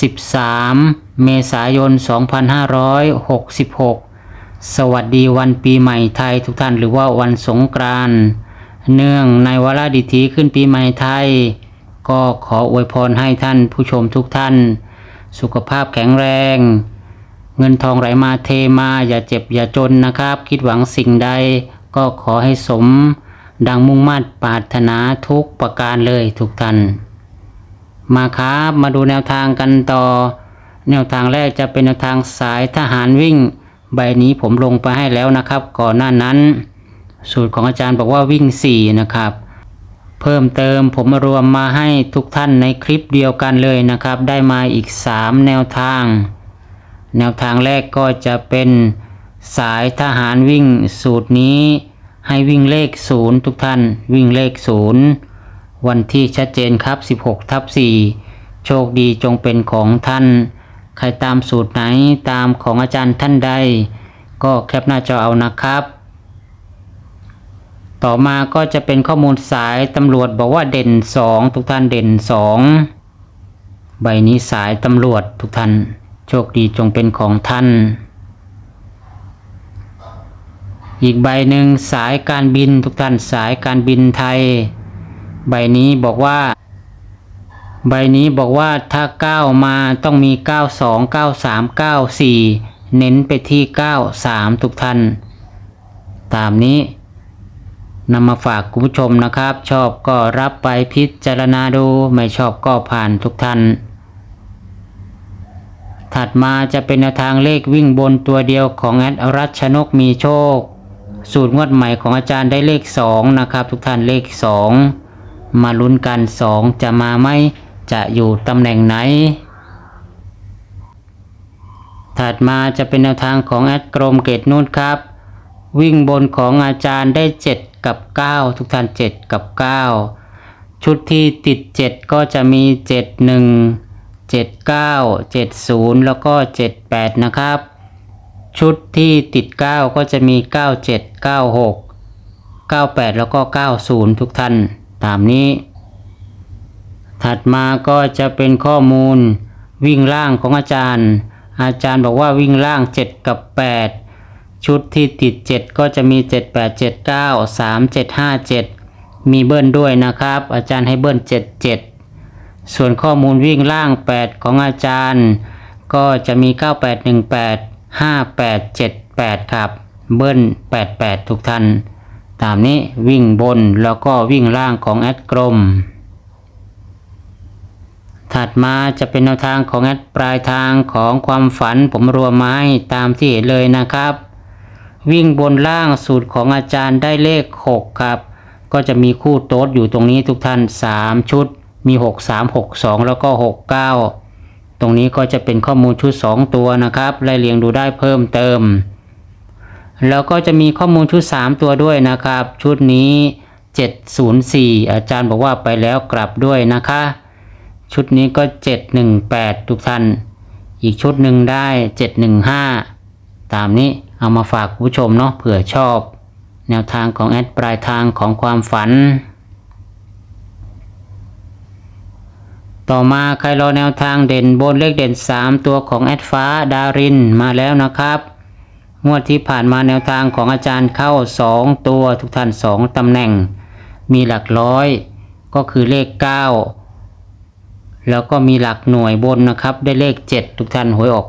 13 เมษายน 2566 สวัสดีวันปีใหม่ไทยทุกท่านหรือว่าวันสงกรานต์เนื่องในวาระดิถีขึ้นปีใหม่ไทย ก็ขออวยพรให้ท่านผู้ชมทุกท่าน สุขภาพแข็งแรง เงินทองไหลมาเทมาอย่าเจ็บอย่าจนนะครับ คิดหวังสิ่งใดก็ขอให้สม ดังมุ่งมั่นปรารถนาทุกประการเลยทุกท่าน มาครับมาดูแนวทางกันต่อ แนวทางแรกจะเป็นแนวทางสายทหารวิ่ง ใบนี้ผมลงไปให้แล้วนะครับ ก่อนหน้านั้น สูตรของอาจารย์บอกว่าวิ่ง 4 นะครับ เพิ่มเติมผมรวมมาให้ทุกท่านในคลิปเดียวกันเลยนะครับ ได้มาอีก 3 แนวทาง แนวทางแรกก็จะเป็นสายทหารวิ่งสูตรนี้ให้วิ่งเลข 0 ทุกท่านวิ่งเลข 0 วันที่ชัดเจนครับ 16ทับ4โชคดีจงเป็นของท่าน ใครตามสูตรไหนตามของอาจารย์ท่านใด ก็แคปหน้าจอเอานะครับ ต่อมาก็จะเป็นข้อมูลสายตำรวจบอกว่าเด่น 2 ทุกท่านเด่น 2 ใบนี้สายตำรวจทุกท่าน โชคดีจงเป็นของท่านอีกใบหนึ่งสายการบินทุกท่านสายการบินไทย ใบนี้บอกว่า ใบนี้บอกว่าถ้า 9 มาต้องมี 92 93 94 เน้นไปที่ 93 ทุกท่าน ตามนี้นำมาฝากคุณผู้ชมนะครับ ชอบก็รับไปพิจารณาดูไม่ชอบก็ผ่านทุกท่าน ถัดมาจะเป็นแนวทางเลขวิ่งบนตัวเดียวของแอดรัชนกมีโชค สูตรงวดใหม่ของอาจารย์ได้เลข 2 นะครับ ทุกท่านเลข 2 มาลุ้นกัน 2 จะมาไหมจะอยู่ตำแหน่งไหน ถัดมาจะเป็นแนวทางของแอดกรมเกตนุ่นครับ วิ่งบนของอาจารย์ได้ 7 กับ 9 ทุกท่าน7 กับ 9 ชุดที่ติด 7 ก็จะมี 7 1 7 9 7 0 แล้วก็ 78 นะครับ ชุดที่ติด 9 ก็จะมี 97 96 98 แล้วก็ 90 ทุกท่าน ตามนี้ ถัดมาก็จะเป็นข้อมูลวิ่งล่างของอาจารย์ อาจารย์บอกว่าวิ่งล่าง 7 กับ 8 ชุดที่ติด 7 ก็จะมี 7 8 7 9 3 7 5 7 มีเบิ้ลด้วยนะครับ อาจารย์ให้เบิ้ล7 7 ส่วนข้อมูลวิ่งล่าง 8 ของอาจารย์ ก็จะมี 9818 5878 ครับ เบิ้ล88 ทุกท่าน ตามนี้วิ่งบนแล้วก็วิ่งล่างของแอดกรมถัดมาจะเป็นแนวทางของแอดปลายทางของความฝันผมรวมไม้ตามที่เห็นเลยนะครับ วิ่งบนล่างสูตรของอาจารย์ได้เลข 6 ครับ ก็จะมีคู่โต๊ดอยู่ตรงนี้ทุกท่าน 3 ชุด มี 6 3 6 2 แล้วก็ 6 9 ตรงนี้ก็จะเป็นข้อมูลชุด 2 ตัวนะครับไล่เรียงดูได้เพิ่มเติม แล้วก็จะมีข้อมูลชุด 3 ตัวด้วยนะครับ ชุดนี้ 704 อาจารย์บอกว่าไปแล้วกลับด้วยนะคะ ชุดนี้ก็ 718 ทุกท่าน อีกชุดหนึ่งได้ 715 ตามนี้เอามาฝากผู้ชมเนาะเผื่อชอบ แนวทางของแอดปลายทางของความฝัน ต่อมาใครรอแนวทางเด่นบนเลขเด่น 3 ตัวของแอดฟ้าดารินมาแล้วนะครับ งวดที่ผ่านมาแนวทางของอาจารย์เข้า 2 ตัวทุกท่าน 2ตำแหน่ง มีหลักร้อยก็คือเลข 9 แล้วก็มีหลักหน่วยบนนะครับ ได้เลข 7 ทุกท่านหวยออก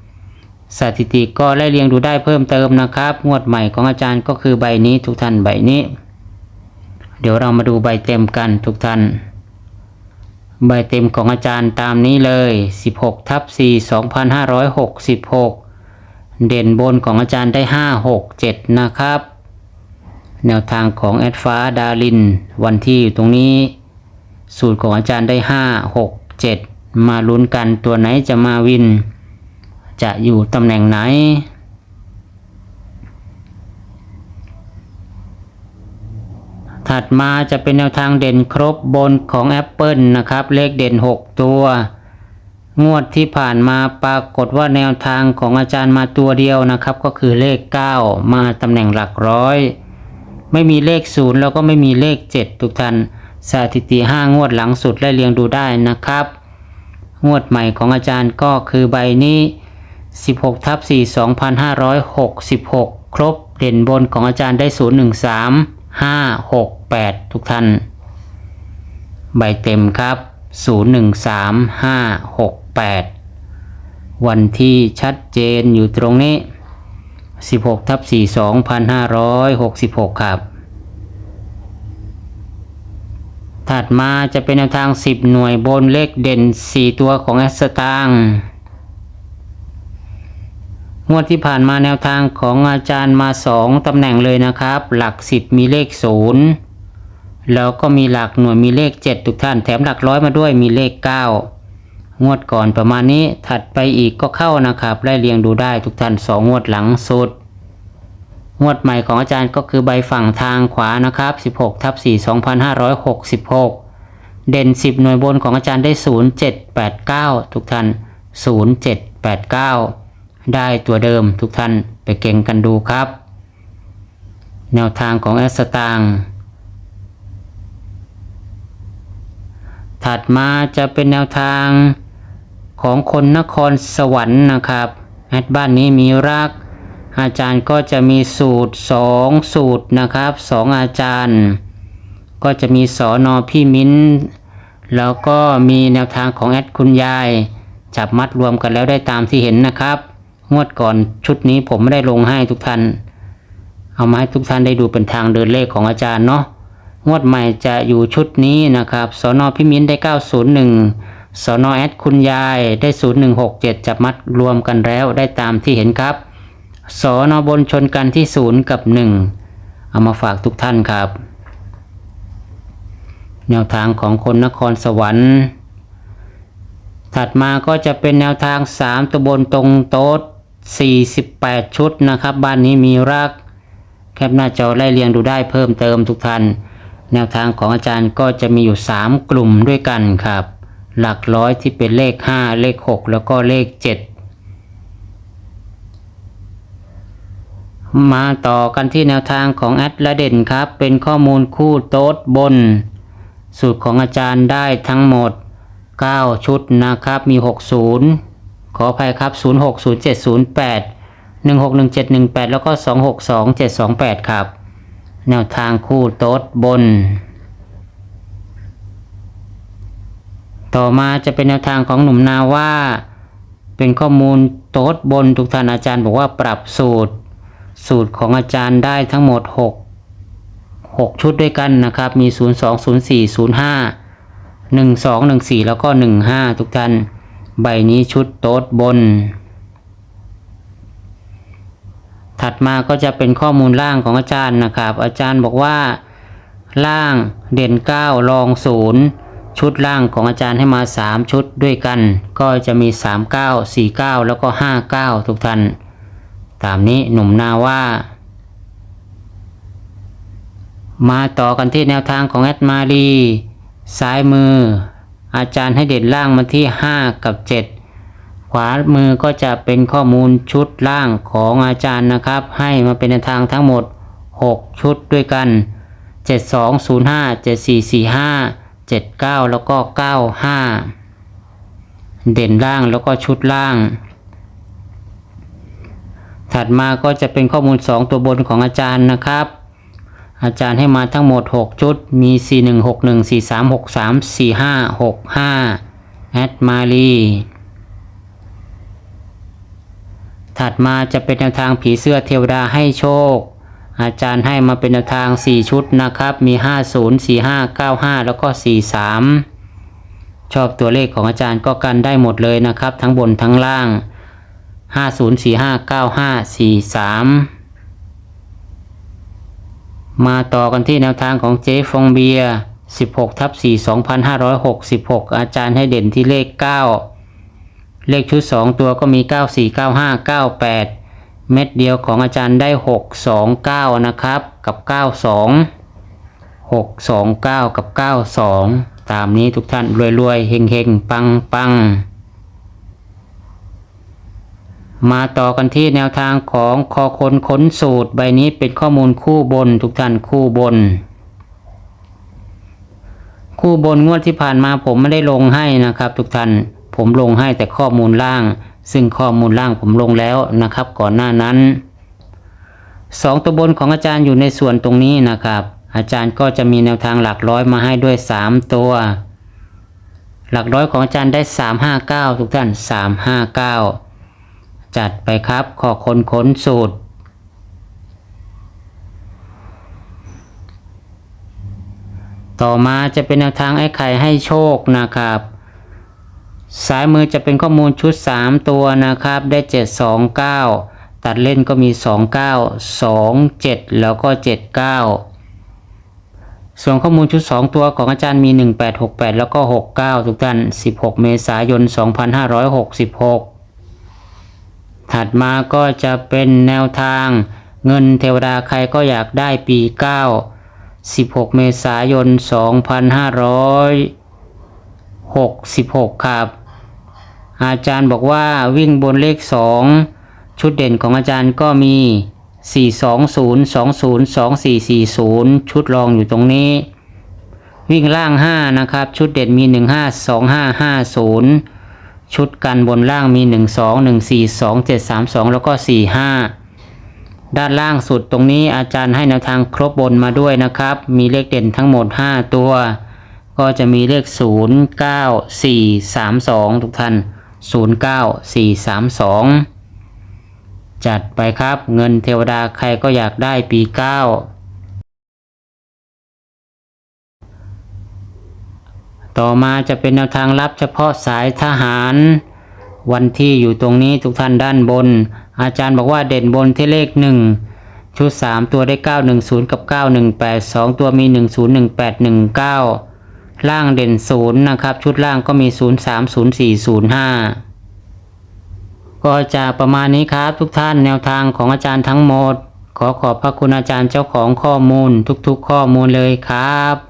907 สถิติก็ไล่เรียงดูได้เพิ่มเติมนะครับ งวดใหม่ของอาจารย์ก็คือใบนี้ทุกท่านใบนี้ เดี๋ยวเรามาดูใบเต็มกันทุกท่านใบเต็มของอาจารย์ตามนี้เลย 16ทับ4 2566 เด่นบนของอาจารย์ได้ 5 6 7 นะครับ แนวทางของแอดฟ้าดาริน วันที่อยู่ตรงนี้ สูตรของอาจารย์ได้ 5 6 7 มาลุ้นกันตัวไหนจะมาวิน จะอยู่ตำแหน่งไหนถัดมาจะเป็นแนวทางเด่นครบบนของ Apple นะครับ เลขเด่น 6 ตัว งวดที่ผ่านมาปรากฏว่าแนวทางของอาจารย์มาตัวเดียวนะครับ ก็คือเลข 9 มาตำแหน่งหลักร้อย ไม่มีเลข0แล้วก็ไม่มีเลข 7 ทุกท่านสถิติ 5 งวดหลังสุดไล่เรียงดูได้นะครับ งวดใหม่ของอาจารย์ก็คือใบนี้ 16ทับ4 2566 ครบเด่นบนของอาจารย์ได้ 013 568 ทุกท่าน ใบเต็มครับ 013568 วันที่ชัดเจนอยู่ตรงนี้ 16ทับ4 2566 ครับ ถัดมาจะเป็นแนวทาง 10 หน่วยบนเลขเด่น 4 ตัวของแอสตางงวดที่ผ่านมาแนวทางของอาจารย์มา 2ตำแหน่งเลยนะครับ หลัก 10 มีเลข 0 แล้วก็มีหลักหน่วยมีเลข 7 ทุกท่าน แถมหลักร้อยมาด้วยมีเลข 9 งวดก่อนประมาณนี้ถัดไปอีกก็เข้านะครับไล่เรียงดูได้ทุกท่าน 2 งวดหลังสุด งวดใหม่ของอาจารย์ก็คือใบฝั่งทางขวานะครับ 16ทับ4 2566 เด่น 10 หน่วยบนของอาจารย์ได้ 0789 ทุกท่าน 0789 ได้ตัวเดิมทุกท่านไปเก่งกันดูครับ แนวทางของแอสตางค์ ถัดมาจะเป็นแนวทางของคนนครสวรรค์นะครับแอดบ้านนี้มีรัก อาจารย์ก็จะมีสูตร 2 สูตรนะครับ2อาจารย์ ก็จะมีสอนอพี่มิ้น แล้วก็มีแนวทางของแอดคุณยาย จับมัดรวมกันแล้วได้ตามที่เห็นนะครับ งวดก่อนชุดนี้ผมไม่ได้ลงให้ทุกท่าน เอามาให้ทุกท่านได้ดูเป็นทางเดินเลขของอาจารย์เนาะ งวดใหม่จะอยู่ชุดนี้นะครับสอนอพี่มิ้นได้ 901สอนอแอดคุณยายได้ 0167 จับมัดรวมกันแล้วได้ตามที่เห็นครับสอนอบนชนกันที่ 0 กับ 1 เอามาฝากทุกท่านครับ แนวทางของคนนครสวรรค์ ถัดมาก็จะเป็นแนวทาง 3 ตัวบนตรงโต๊ด48 ชุดนะครับ บ้านนี้มีรักแคปหน้าจอไล่เรียงดูได้เพิ่มเติมทุกท่าน แนวทางของอาจารย์ก็จะมีอยู่ 3 กลุ่มด้วยกันครับ หลักร้อยที่เป็นเลข 5 เลข 6 แล้วก็เลข 7 มาต่อกันที่แนวทางของแอดละเด่นครับ เป็นข้อมูลคู่โต๊ดบน สูตรของอาจารย์ได้ทั้งหมด 9 ชุดนะครับมี 60 ขออภัยครับ 060708 161718 แล้วก็ 262728 ครับ แนวทางคู่โต๊ดบน ต่อมาจะเป็นแนวทางของหนุ่มนาว่า เป็นข้อมูลโต๊ดบนทุกท่านอาจารย์บอกว่าปรับสูตร สูตรของอาจารย์ได้ทั้งหมด 6 6 ชุดด้วยกันนะครับ มี 02 04 05 12 14 แล้วก็ 15 ทุกท่าน ใบนี้ชุดโต๊ดบน ถัดมาก็จะเป็นข้อมูลล่างของอาจารย์นะครับ อาจารย์บอกว่า ล่างเด่น 9 รอง 0 ชุดล่างของอาจารย์ให้มา 3 ชุดด้วยกัน ก็จะมี 39 49 แล้วก็ 59 ทุกท่าน ตามนี้หนุ่มนาว่า มาต่อกันที่แนวทางของแอดมารีซ้ายมือ อาจารย์ให้เด่นล่างมาที่ 5 กับ 7 ขวามือก็จะเป็นข้อมูลชุดล่างของอาจารย์นะครับ ให้มาเป็นทางทั้งหมด 6 ชุดด้วยกัน 7205 7445 79 แล้วก็ 95 เด่นล่างแล้วก็ชุดล่าง ถัดมาก็จะเป็นข้อมูล 2 ตัวบนของอาจารย์นะครับ อาจารย์ให้มาทั้งหมด 6 ชุด มี 4161 4363 4565 แอดมารี ถัดมาจะเป็นแนวทางผีเสื้อเทวดาให้โชค อาจารย์ให้มาเป็นแนวทาง 4 ชุดนะครับ มี 50 45 95 แล้วก็ 43 ชอบตัวเลขของอาจารย์ก็กันได้หมดเลยนะครับ ทั้งบนทั้งล่าง 50 45 95 43 มาต่อกันที่แนวทางของเจฟองเบีย16ทับ4 2566 อาจารย์ให้เด่นที่เลข 9 เลขชุด 2 ตัวก็มี 94 95 98 เม็ดเดียวของอาจารย์ได้ 629 นะครับ กับ 92 629 กับ 92 ตามนี้ทุกท่านรวยๆเฮงๆ ปังๆ มาต่อกันที่แนวทางของคอคนค้นสูตร ใบนี้เป็นข้อมูลคู่บนทุกท่านคู่บน คู่บนงวดที่ผ่านมาผมไม่ได้ลงให้นะครับทุกท่าน ผมลงให้แต่ข้อมูลล่าง ซึ่งข้อมูลล่างผมลงแล้วนะครับ ก่อนหน้านั้นสองตัวบนของอาจารย์อยู่ในส่วนตรงนี้นะครับ อาจารย์ก็จะมีแนวทางหลักร้อยมาให้ด้วยสามตัว หลักร้อยของอาจารย์ได้สามห้าเก้าทุกท่านสามห้าเก้าจัดไปครับ ขอคนค้นสูตร ต่อมาจะเป็นแนวทางไอ้ไข่ให้โชคนะครับ ซ้ายมือจะเป็นข้อมูลชุด 3 ตัวนะครับ ได้ 7 2 9 ตัดเล่นก็มี 2 9 2 7 แล้วก็ 7 9 ส่วนข้อมูลชุด 2 ตัวของอาจารย์มี 18 68 แล้วก็ 69 ทุกท่าน 16 เมษายน 2566 ถัดมาก็จะเป็นแนวทางเงินเทวดาใครก็อยากได้ปี 9 16 เมษายน 2566 ครับ อาจารย์บอกว่าวิ่งบนเลข 2 ชุดเด่นของอาจารย์ก็มี 420 20 2440 ชุดรองอยู่ตรงนี้ วิ่งล่าง 5 นะครับ ชุดเด่นมี 15 2550 ชุดกันบนล่างมี 12 14 2732 แล้วก็ 45 ด้านล่างสุดตรงนี้อาจารย์ให้แนวทางครบบนมาด้วยนะครับ มีเลขเด่นทั้งหมด 5 ตัว ก็จะมีเลข 0 9 4 3 2 ทุกท่าน 0 9 4 3 2 จัดไปครับเงินเทวดาใครก็อยากได้ปี 9 ต่อมาจะเป็นแนวทางลับเฉพาะสายทหาร วันที่อยู่ตรงนี้ทุกท่านด้านบน อาจารย์บอกว่าเด่นบนที่เลข 1 ชุด 3 ตัวได้ 910 กับ 918 2 ตัวมี 101819 ล่างเด่นศูนะครับ ชุดล่างก็มี 030405 ก็จะประมาณนี้ครับทุกท่านแนวทางของอาจารย์ทั้งหมด ขอขอบพระคุณอาจารย์เจ้าของข้อมูลทุกๆข้อมูลเลยครับ